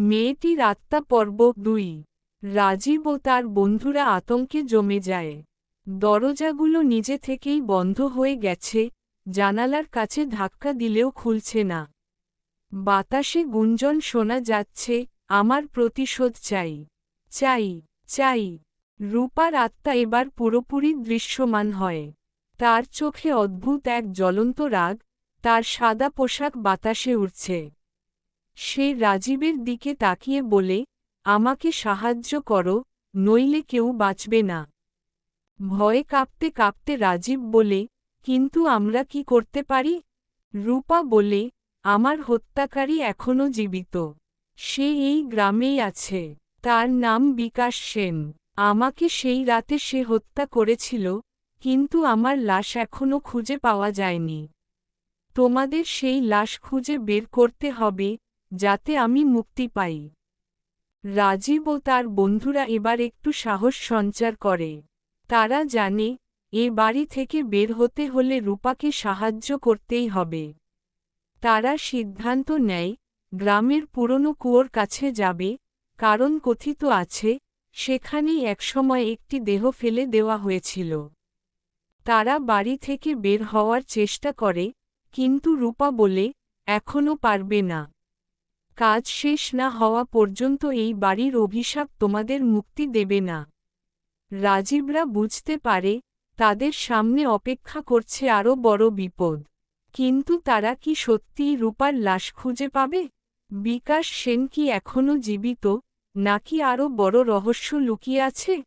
মেয়েটির আত্মা পর্ব দুই। রাজীব ও তার বন্ধুরা আতঙ্কে জমে যায়। দরজাগুলো নিজে থেকেই বন্ধ হয়ে গেছে, জানালার কাছে ধাক্কা দিলেও খুলছে না। বাতাসে গুঞ্জন শোনা যাচ্ছে, আমার প্রতিশোধ চাই চাই চাই। রূপার আত্মা এবার পুরোপুরি দৃশ্যমান হয়। তার চোখে অদ্ভুত এক জ্বলন্ত রাগ, তার সাদা পোশাক বাতাসে উঠছে সে রাজীবের দিকে তাকিয়ে বলে, আমাকে সাহায্য করো, নইলে কেউ বাঁচবে না। ভয়ে কাঁপতে কাঁপতে রাজীব বলে, কিন্তু আমরা কি করতে পারি? রূপা বলে, আমার হত্যাকারী এখনও জীবিত। সে এই গ্রামেই আছে। তার নাম বিকাশ সেন। আমাকে সেই রাতে সে হত্যা করেছিল, কিন্তু আমার লাশ এখনও খুঁজে পাওয়া যায়নি। তোমাদের সেই লাশ খুঁজে বের করতে হবে যাতে আমি মুক্তি পাই। রাজীব ও তার বন্ধুরা এবার একটু সাহস সঞ্চার করে। তারা জানে, এ বাড়ি থেকে বের হতে হলে রূপাকে সাহায্য করতেই হবে। তারা সিদ্ধান্ত নেয়, গ্রামের পুরনো কুয়োর কাছে যাবে, কারণ কথিত আছে, সেখানেই একসময় একটি দেহ ফেলে দেওয়া হয়েছিল। তারা বাড়ি থেকে বের হওয়ার চেষ্টা করে, কিন্তু রূপা বলে এখনও পারবে না। কাজ শেষ না হওয়া পর্যন্ত এই বাড়ির অভিশাপ তোমাদের মুক্তি দেবে না। রাজীবরা বুঝতে পারে, তাদের সামনে অপেক্ষা করছে আরও বড় বিপদ। কিন্তু তারা কি সত্যিই রূপার লাশ খুঁজে পাবে? বিকাশ সেন কি এখনও জীবিত, নাকি আরও বড় রহস্য লুকিয়ে আছে?